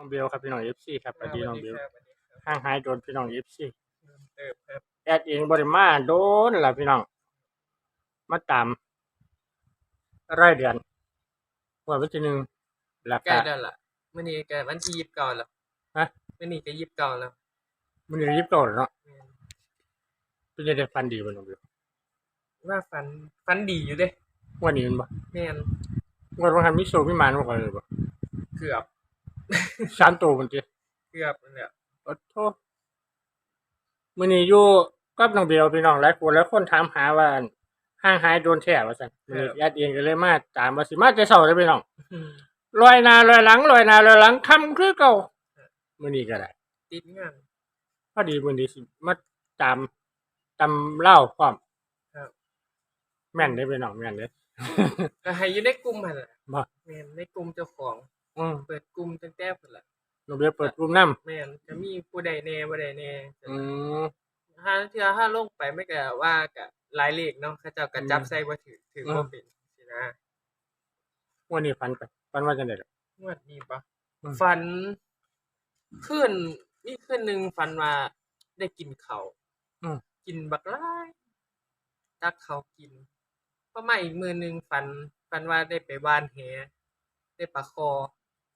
น้องเบลครับพี่น้องเอฟซีครับสวัสดีน้องเบลสวัสดีครับห่างหายโดนพี่น้องเอฟซีเติบครับแอดเองบริมาโดนล่ะพี่น้อง มาตามรายเดือนวันวันที่หนึ่งหลักใกล้กะแล้วล่ะมื่อนี้ก็วันที่ยี่สิบเก้าแล้วฮะมื่อนี้ก็ยี่สิบเก้าแล้วมันอยู่ยิบโตแล้วเนาะแม่นเป็นยังไงฟันดีบ่น้องเบลว่าฟันฟันดีอยู่เด้วันนี้มันบ่แม่นวันวันคันมิโซมิมานบ่ค่อยเลยบ่เกือบ สามตัวมันติเกือบนั่นแหละโอ้โทษมื้อนี้อยู่กับน้องเบลพี่น้องหลายคนหลายคนถามหาว่าห่างหายโดนแท้ว่าซั่นมื้อนี้แอดเองก็เลยมาตามว่าสิมาแต่เช้าเลยพี่น้องอืมลอยหนาลอยหลังลอยหนาลอยหลังคำคือเก่ามื้อนี้ก็ได้ติดงานพอดีมื้อนี้สิมาตามตำเล่าพร้อมครับแม่นได้อพี่น้องแม่นเด้อก็ให้อยู่ในกลุ่มหั่นล่ะบ่แม่นในกลุ่มเจ้าของ อืมเปิดกลุ่มตั้งแต่พุ่นล่ะน้องเบลเปิดกลุ่มนำแม่นจะมีผู้ใดแน่บ่ใดแน่อืม ถ้าเทื่อถ้าลงไปไม่ก็ว่าก็หลายเลขเนาะเขาเจ้าก็จับอืมใส่บ่ถือถืออืมบ่เป็นสินะ วันนี้ฝันไปฝันว่าจังได๋ล่ะ งวดนี้ปะอืม ฝันขึ้นนี่ขึ้นหนึ่งฝันว่าได้กินเขาวอืม กินบักหลายตักเขาวกินพอมาอีกมือหนึ่งฝันฝันว่าได้ไปว่านแหได้ปลาคอ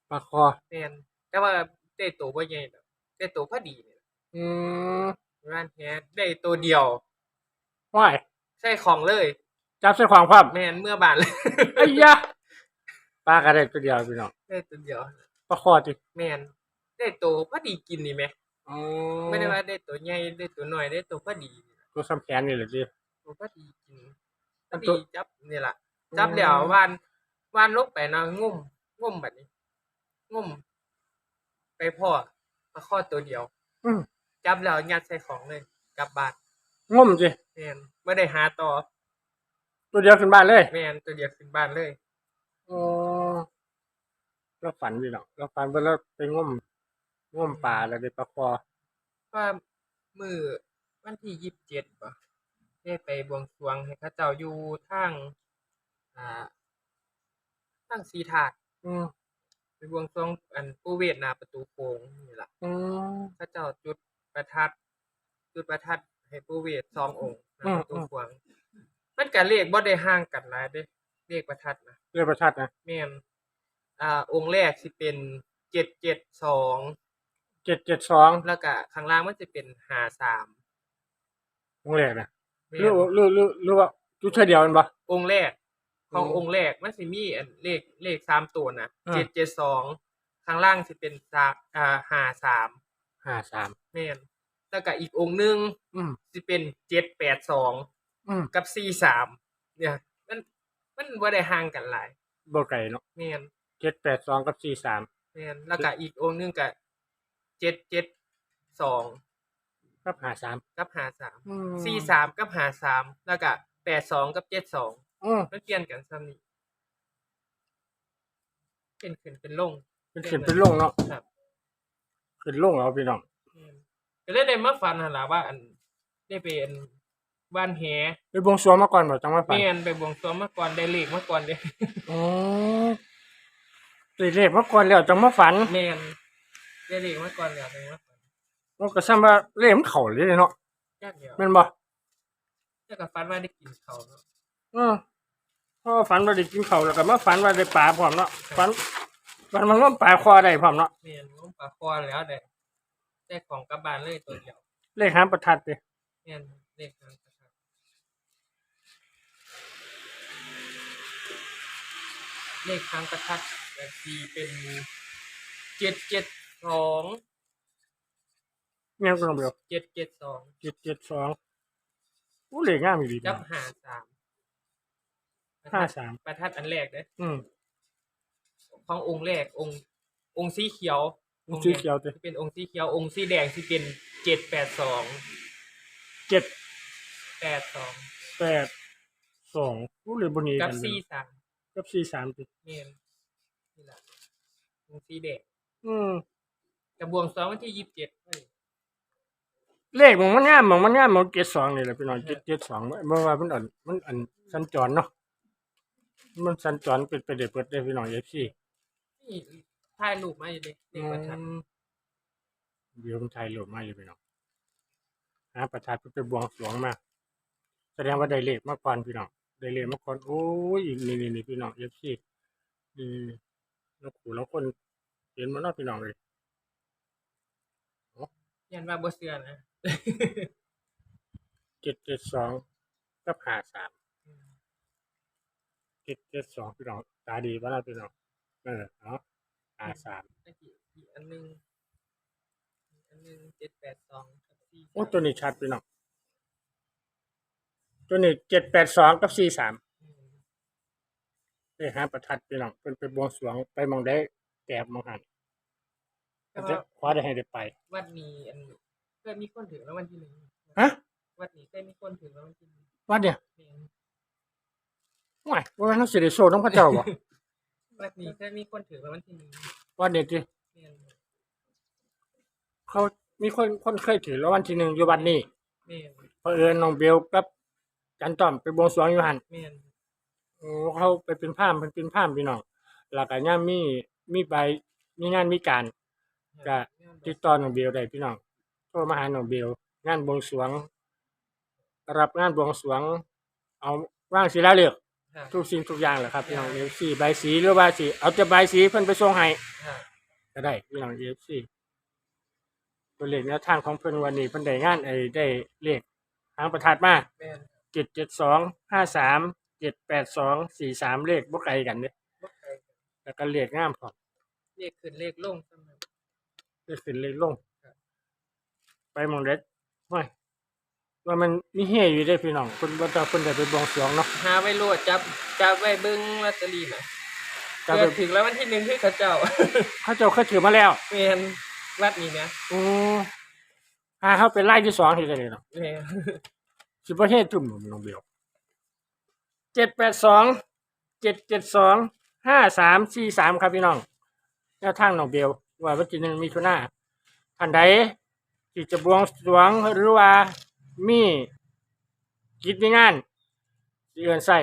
ปลาคอ แม่นแต่ว่าได้ตัวบ่ใหญ่ดอกได้ตัวพอดีเนี่ยอืมว่านแหได้ตัวเดียวว้ายใช่ของเลย จับใส่ความพร้อมแม่นเมื่อบานเลย ไอ้ยะปลาก็ได้ตัวเดียวพี่น้องได้ตัวเดียว ปลาคอติแม่นได้ตัวพอดีกินนี่ไหมอืมไม่ได้ว่าได้ตัวใหญ่ได้ตัวน้อยได้ตัวพอดีตัวซ้ำแขนนี่แหละติผมก็ดีกินอัก็นตัดีว จับนี่แหละจับแล้วอืมวานวานลงไปนะงุ่มงุ่มแบบนี้ งุ่ม ไปพ่อมาข้อตัวเดียว อืมจับแล้วยัดใส่ของเลยกลับบ้านงมสิแมนไม่ได้หาต่อตัวเดียวขึ้นบ้านเลยแมนตัวเดียวขึ้นบ้านเลยอ๋อแล้วฝันพี่น้องแล้วฝันว่าเราไปงมงมปลาแล้วได้ปลาคอว่ามือวันที่ยี่สิบเจ็ดป่ะได้ไปบวงสรวงให้เข้าเจ้าอยู่ทางอ่าทางสีถาดอืม ไปบวงสรวงอันปูเวทหนาประตูโค้งนี่แหละอืม พระเจ้าจุดประทัด จุดประทัดให้ผู้เวทสององค์นะอืมประตูขวางมันก็เลขบ่ได้ห่างกันหลายเด้เลขประทัดนะ เรือประทัดนะแม่นอ่า องค์แรกสิเป็นเจ็ดเจ็ดสอง เจ็ดเจ็ดสองแล้วก็ข้างล่างมันจะเป็นหาสามวงแรกนะแม่หรือนหรือหรือหรือว่าจุดเฉยเดียวมันปะองค์แรก ของอืมองค์แรกมันสิมีอันเลขเลขสามตัวนะอ่า เจ็ดเจ็ดสองข้างล่างสิเป็นสามอ่าหาสามห้าสามแม่นแล้วก็อีกองค์หนึงอืมสิเป็นเจ็ดแปดสองอืมกับสี่สามเนี่ยมันมันบ่ได้ห่างกันหลายบ่ไก่เนาะแม่นเจ็ดแปดสองกับสี่สามแม่นแล้วก็อีกองค์หนึงก็เจ็ดเจ็ดสองกับห้าสามกับหาสามอืมสี่สามกับหาสามแล้วก็แปดสองกับเจ็ดสอง อืมมันเปลี่ยนกันซ้ำนี่เป็นขึ้นเป็นลงเป็นขึ้นเป็นลงเนาะครับขึ้นลงเอาพี่น้องแม่นก็เลยได้มาฟันหั่นล่ะว่า อันได้เป็นบ้านแหไปบวงสรวงมาก่อนบ่จังว่าฝันแม่นไปบวงสรวงมาก่อนได้เลขมาก่อนเด้ อ๋อได้เลขมาก่อนแล้วจังมาฝันแม่นได้เลขมาก่อนแล้วได้มาฝันมันก็ซ้ำว่าเลขมันเข้าเลยเนาะยากเดียวแม่นบ่แล้วก็ฝันว่าได้กินเขาวเนาะ เออ พอฝันว่าได้กินข้าวแล้วก็มาฝันว่าได้ปลาพร้อมเนาะฝันฝันมันว่าปลาคอได้พร้อมเนาะแม่นงมปลาคอแล้วได้ได้ของกลับบ้านเลยตัวเดียวเลขหางประทัดเด้แม่นเลขทางประทัดเลขทางประทัดแบบทีเป็นเจ็ดเจ็ดสองแม่นก็ต้องเดียวเจ็ดเจ็ดสองเจ็ดเจ็ดสองอู้เลขงามอีหลีจับหาสาม ห้าสามประทัดอันแรกเด้ออืมขององค์แรกองค์ องค์สีเขียวองค์สีเขียวเด้ที่เป็นองค์สีเขียวองค์สีแดงที่เป็นเจ็ดแปดสองเจ็ดแปดสองแปดสองอู้เลยบนนี้กับกันสี่สามกับสี่สามติเมนนี่แหละองค์สีแดงอืมกระบวงสองวันที่ยี่สิบเจ็ดเลขมันมันงามมันมันงามมันเจ็ดสองนี่แหละพี่น้องเจ็ดเจ็ดสองเมื่อว่ามันอันมันอันสัญจรเนาะ มันสัญจรเป็นไปได้เปิดได้พี่น้องเอฟซีนี่ถ่ายรูปมาอยู่เด็กเด็กประทัดเดี๋ยวมันไทยหลบมาอยู่พี่น้องหาประทัดเพิ่นไปบวงสรวงมาแสดงว่าได้เลขมาก่อนพี่น้องได้เลขมาก่อนโอ้ยนี่นี่นี่พี่น้องเอฟซีนี่แล้วขู่แล้วคนเห็นมันเนาะพี่น้องเลยยันว่าบ่เชื่อนะเจ็ดเจ็ดสองกับห้าสาม เจ็ดเจ็ดสองพี่น้องตาดีป่ะล่ะพี่น้องเออเนาะห้าสามตะกี้อีกอันหนึงอีกอันหนึง782กับ4โอ้ตัวนี้ชัดพี่น้องตัวนี้เจ็ดแปดสองกับสี่สามอืมไปหาประทัดพี่น้องเป็นไปบวงสรวงไปมองได้แกบมองหันแต่จะว่าคว้าได้ให้ได้ไป วัดนี้อันเคยมีคนถึงรางวัลที่หนึ่งฮะ วัดนี้เคยมีคนถึงรางวัลที่หนึ่งวัดเนี่ยแม่น ว่ายว่ามันต้องสิริโซต้องพระเจ้าบ่วัดนี้เคยมีคนถึงรางวัลที่หนึ่งวัดเนี่ยที่แม่นเขามีคนคนเคยถือแล้ววันที่หนึ่งอยู่วัดนี้แม่นเพอเอิญน้องเบลกับจันต้อมไปบวงสรวงอยู่หันแม่นโอ้เขาไปเป็นพราหมณ์เป็นเป็นพราหมณ์พี่น้องแล้วก็ย่ามมีมีใบมีงานมีการก็ติดต่อน้องเบลได้พี่น้องโทรมาหาน้องเบลงานบวงสรวงรับงานบวงสรวง เอาว่างศิลาเลือกค่ะ ทุกสิ่งทุกอย่างแหละครับพี่น้องเอฟซีใบายสีหรือว่าสีเอาจะใบายสีเพิ่นไปส่งให้ค่ะก็ได้พี่น้องเอฟซีตัวเลขแนวทางของเพิ่นวันนี้เพิ่นได้งานไอ้ได้เลขหางประทัดมาแม่นเจ็ดเจ็ดสองห้าสามเจ็ดแปดสองสี่สามเลขบ่ไกลกันเนี่ยบ่ไกลกันแล้วก็เลขงามพร้อมเลขขึ้นเลขลงสำหรับเลขขึ้นเลขลงครับไปหมองเด็ดว่า ว่ามันมีเฮอยู่ได้อพี่น้องเพิ่นบ่ต้องเพิ่นได้ไปบวงสรวงเนาะหาไว้โลดจับจับไว้เบิ่งลอตเตอรี่น่ะจะเกิไปดถึงแล้ววันที่หนึ่งคือเขาเจ้า เขาเจ้าเคยถือมาแล้วแม่นวัดนี้นะอือหาเขาเป็นไล่ที่สองทีเดียวเนาะ แม่นสิบประเทศจุ่มน้องเบลเจ็ดแปดสองเจ็ดเจ็ดสองห้าสามสี่สามครับพี่น้องแนวทางน้องเบลว่าวันที่หนึ่งมีชุนาท่านใดที่จะบวงสรวงหรือว่า มีกิจมีงานที่เอื้อนใส่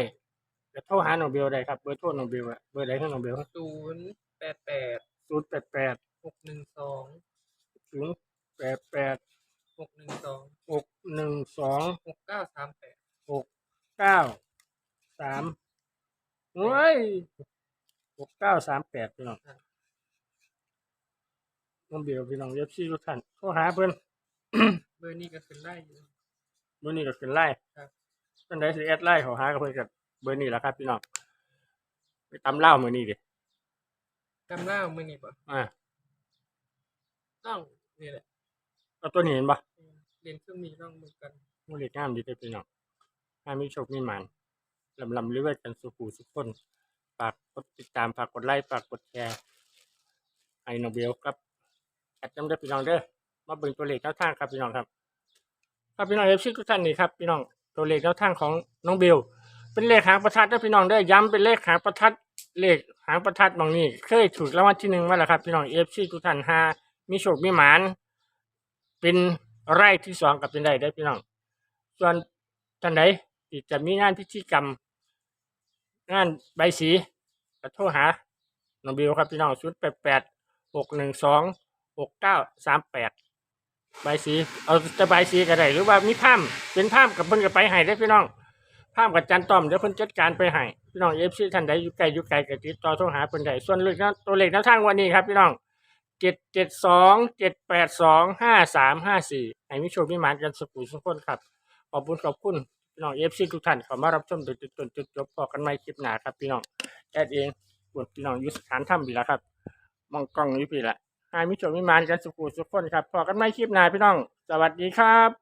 จะโทรหาน้องเบลได้ครับเบอร์โทรน้องเบลอะเบอร์ใดของน้องเบลศูนย์แปดแปดศูนย์แปดแปดหกหนึ่งสองศูนย์แปดแปดหกหนึ่งสองหกหนึ่งสองหกเก้าสามแปดหกเก้าสามเฮ้ยหกเก้าสามแปดพี่น้องน้องเบลพี่น้องเย็บซี่ทุกท่านโทรหาเพิ่นเบอร์นี้ก็ขึ้นได้อยู่ เบอร์นี้ก็ขึ้นไล่ครับท่านใดสิแอดไล่เขาหากับเพิ่นกับเบอร์นี้แหละครับพี่น้องไปตำเล่ามือนี้ดิจำเล่ามือนี่ปะอ่าต้องนี่แหละเอาตัวนี้เห็นปะเรียนเครื่องมีต้องมือกันมูเล็กงามดีเด้อพี่น้องถ้ามีโชคมีหมันลำลำเรื่อยๆกันสุขูสุขคนฝากกดติดตามฝากกดไลค์ฝากกดแชร์ให้น้องเบลครับแอดจำได้อพี่น้องเด้อมาเบิ่งตัวเลขแนวทางครับพี่น้องครับ ครับพี่น้องเอฟซีทุกท่านนี่ครับพี่น้องตัวเลขแนวทางของน้องเบลเป็นเลขหางประทัดนะพี่น้องได้ย้ำเป็นเลขหางประทัดเลขหางประทัดบางนี้เคยถูกรางวัลที่หนึ่งมาแล้วครับ พี่น้องเอฟซีทุกท่านหามีโชคมีหมาน เป็นไร่ที่สองกับเป็นได้ได้พี่น้อง ส่วนท่านใดที่จะมีงานพิธีกรรม งานใบสีก็โทรหาน้องเบลครับพี่น้องศูนย์แปดแปดหกหนึ่งสองหกเก้าสามแปด ใบายสีเอาจะใบายสีก็ได้หรือว่ามีผ้ามเป็นผ้ามกับเพิ่นก็ไปให้ได้อพี่น้องผ้ามกับจันต้อมเดี๋ยวเพิ่นจัดการไปให้พี่น้องเอฟซีท่านใดอยู่ไกลอยู่ไกลก็ติดต่อโทรหาเพิ่นได้ส่วนเลขนั้นตัวเลขแนวทางวันนี้ครับพี่น้องเจ็ดเจ็ดสองเจ็ดแปดสองห้าสามห้าสี่ให้มิโชคมิมานกันสุขุสุขคนครับขอบคุณขอบคุณพี่น้องเอฟซีทุกท่านเข้ามารับชมจนจนจนจนจบพอกันใหม่คลิปหน้าครับพี่น้องแอดเองปวดพี่น้องอยู่สถานถ้ำพี่ละครับมองกล้องอยู่พี่ละ หายมิโชคมิมานกันสุขุสุขคนครับพอกันไม่คลิปหน้าพี่น้อง สวัสดีครับ